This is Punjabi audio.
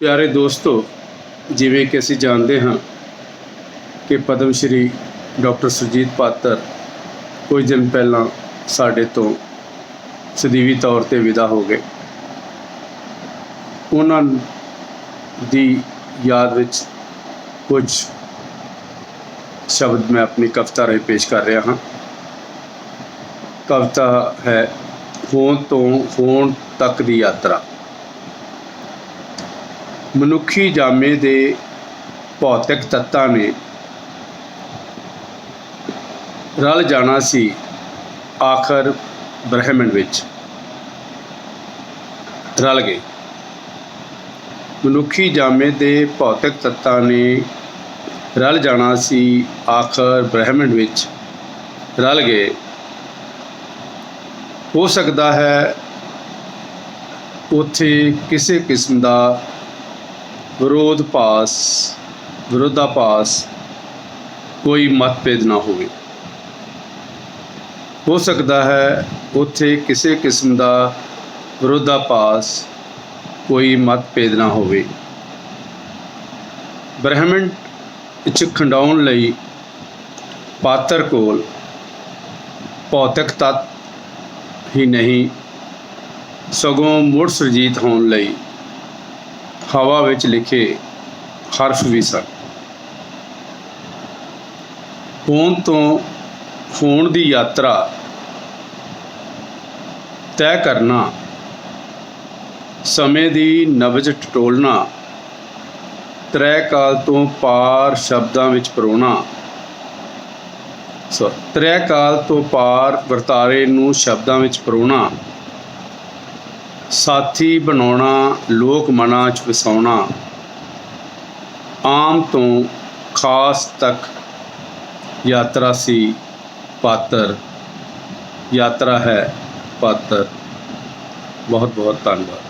ਪਿਆਰੇ ਦੋਸਤੋ, ਜਿਵੇਂ ਕਿ ਅਸੀਂ ਜਾਣਦੇ ਹਾਂ ਕਿ ਪਦਮ ਸ਼੍ਰੀ ਡਾਕਟਰ ਸੁਰਜੀਤ ਪਾਤਰ ਕੁਝ ਦਿਨ ਪਹਿਲਾਂ ਸਾਡੇ ਤੋਂ ਸਦੀਵੀ ਤੌਰ ਤੇ ਵਿਦਾ ਹੋ ਗਏ। ਉਹਨਾਂ ਦੀ ਯਾਦ ਵਿੱਚ ਕੁਝ ਸ਼ਬਦ ਮੈਂ ਆਪਣੀ ਕਵਿਤਾ ਰਾਹੀਂ ਪੇਸ਼ ਕਰ ਰਿਹਾ ਹਾਂ। ਕਵਿਤਾ ਹੈ ਹੋਣ ਤੋਂ ਹੋਣ ਤੱਕ ਦੀ ਯਾਤਰਾ। ਮਨੁੱਖੀ ਜਾਮੇ ਦੇ ਭੌਤਿਕ ਤੱਤਾਂ ਨੇ ਰਲ ਜਾਣਾ ਸੀ ਆਖਰ ਬ੍ਰਹਿਮੰਡ ਵਿੱਚ। ਰਲ ਗਏ। ਮਨੁੱਖੀ ਜਾਮੇ ਦੇ ਭੌਤਿਕ ਤੱਤਾਂ ਨੇ ਰਲ ਜਾਣਾ ਸੀ ਆਖਰ ਬ੍ਰਹਿਮੰਡ ਵਿੱਚ। ਰਲ ਗਏ। ਹੋ ਸਕਦਾ ਹੈ ਉੱਥੇ ਕਿਸੇ ਕਿਸਮ ਦਾ ਵਿਰੋਧ ਪਾਸ, ਵਿਰੋਧਾਭਾਸ ਕੋਈ ਮਤਭੇਦ ਨਾ ਹੋਵੇ। ਹੋ ਸਕਦਾ ਹੈ ਉੱਥੇ ਕਿਸੇ ਕਿਸਮ ਦਾ ਵਿਰੋਧਾਭਾਸ ਕੋਈ ਮਤਭੇਦ ਨਾ ਹੋਵੇ। ਬ੍ਰਹਮੰਡ ਵਿੱਚ ਖੰਡਾਉਣ ਲਈ ਪਾਤਰ ਕੋਲ ਭੌਤਿਕ ਤੱਤ ਹੀ ਨਹੀਂ, ਸਗੋਂ ਮੁੜ ਸੁਰਜੀਤ ਹੋਣ ਲਈ ਹਵਾ ਵਿੱਚ ਲਿਖੇ ਹਰਫ ਵੀ ਸਨ। ਹੋਣ ਤੋਂ ਹੋਣ ਦੀ ਯਾਤਰਾ ਤੈਅ ਕਰਨਾ, ਸਮੇਂ ਦੀ ਨਬਜ ਟਟੋਲਣਾ, ਤ੍ਰੈ ਕਾਲ ਤੋਂ ਪਾਰ ਸ਼ਬਦਾਂ ਵਿੱਚ ਪਰੋਣਾ। ਸੋ ਤ੍ਰੈ ਕਾਲ ਤੋਂ ਪਾਰ ਵਰਤਾਰੇ ਨੂੰ ਸ਼ਬਦਾਂ ਵਿੱਚ ਪਰੋਣਾ। ਸਾਥੀ ਬਣਾਉਣਾ, ਲੋਕ ਮਨਾਂ 'ਚ ਵਸਾਉਣਾ, ਆਮ ਤੋਂ ਖਾਸ ਤੱਕ ਯਾਤਰਾ ਸੀ ਪਾਤਰ। ਯਾਤਰਾ ਹੈ ਪਾਤਰ। ਬਹੁਤ ਬਹੁਤ ਧੰਨਵਾਦ।